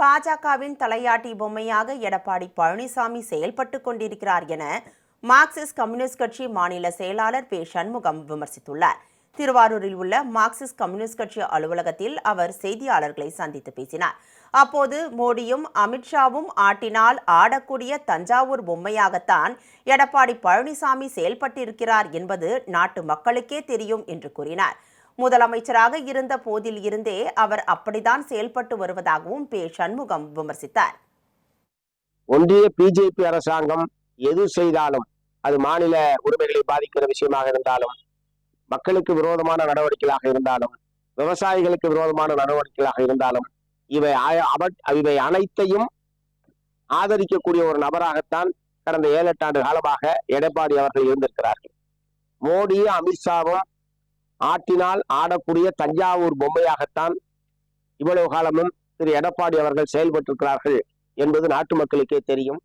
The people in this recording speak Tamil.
பாஜகவின் தலையாட்டி பொம்மையாக எடப்பாடி பழனிசாமி செயல்பட்டு கொண்டிருக்கிறார் என மார்க்சிஸ்ட் கம்யூனிஸ்ட் கட்சி மாநில செயலாளர் பே. சண்முகம் விமர்சித்துள்ளார். திருவாரூரில் உள்ள மார்க்சிஸ்ட் கம்யூனிஸ்ட் கட்சி அலுவலகத்தில் அவர் செய்தியாளர்களை சந்தித்து பேசினார். அப்போது மோடியும் அமித்ஷாவும் ஆட்டினால் ஆடக்கூடிய தஞ்சாவூர் பொம்மையாகத்தான் எடப்பாடி பழனிசாமி செயல்பட்டிருக்கிறார் என்பது நாட்டு மக்களுக்கே தெரியும் என்று கூறினார். முதலமைச்சராக இருந்த போதில் இருந்தே அவர் அப்படித்தான் செயல்பட்டு வருவதாகவும் பே. சண்முகம் விமர்சித்தார். ஒன்றிய பிஜேபி அரசாங்கம் எது செய்தாலும் அது மாநில உரிமைகளை பாதிக்கிற விஷயமாக இருந்தாலும் மக்களுக்கு விரோதமான நடவடிக்கைகளாக இருந்தாலும் விவசாயிகளுக்கு விரோதமான நடவடிக்கைகளாக இருந்தாலும் இவை அவ- இவை அனைத்தையும் ஆதரிக்கக்கூடிய ஒரு நபராகத்தான் கடந்த ஏழு எட்டு ஆண்டு காலமாக எடப்பாடி அவர்கள் இருந்திருக்கிறார்கள். மோடி அமித்ஷாவும் ஆட்டினால் ஆடக்கூடிய தஞ்சாவூர் பொம்மையாகத்தான் இவ்வளவு காலமும் திரு எடப்பாடி அவர்கள் செயல்பட்டிருக்கிறார்கள் என்பது நாட்டு மக்களுக்கே தெரியும்.